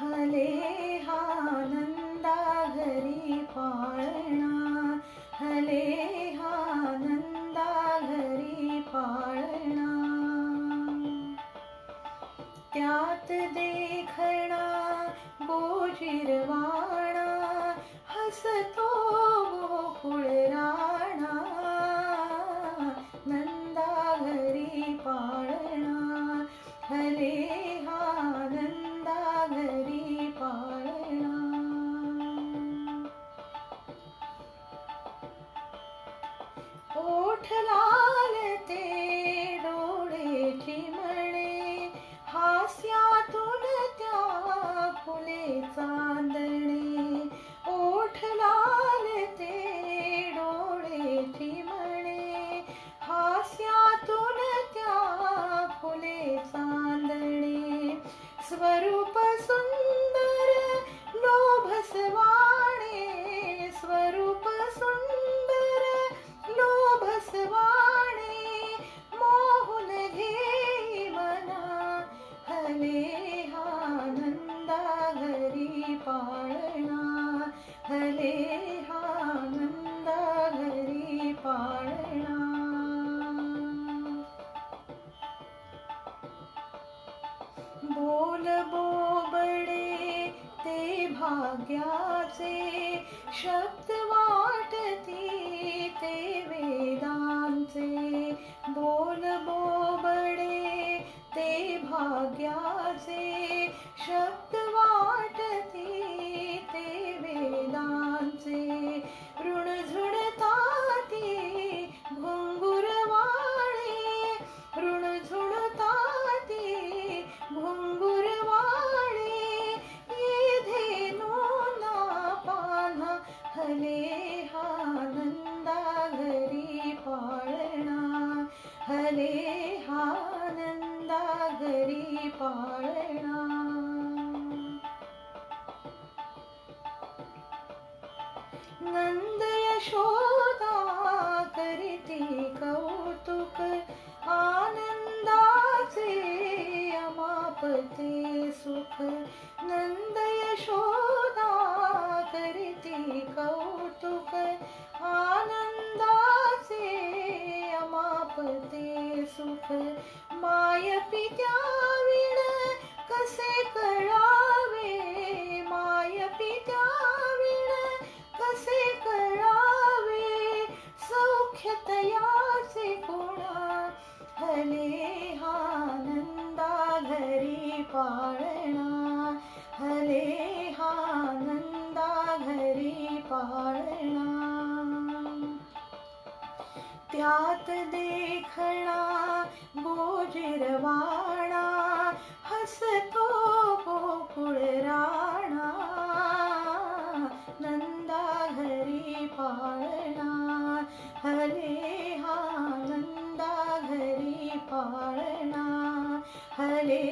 हले हा नंदा घरी पाळणा हले हा नंदा घरी पाळणा त्यात देखणा ओठ लाल ते डोळे चिमणे? हास्यातून त्या फुले चांदणे. ओठ लाल ते डोळे चिमणे? हास्यातून त्या फुले चांदणे. स्वरूप सुंदर लोभसवा हले हा नंदा घरी पाळणा. बोल बोबडे ते भाग्याचे शब्द वाटती ते वेदांचे बोल बोबडे ते भाग्याचे शब्द पाळणा. नंद यशोदा करीती कौतुक आनंदाचे अमापते सुख. नंद यशोदा करीती कौतुक आनंदाचे अमापते सुख. माय पित्या कसे कळावे माय पित्या विण कसे कळावे सौख्य तयाचे कोणा हले हा नंदा घरी पाळणा. हले हानंदा घरी पाळणा. त्यात देखणा गोजिरवाणा हसतो गोकुळ राणा नंदा घरी पाळणा हले हा नंदा घरी पाळणा हले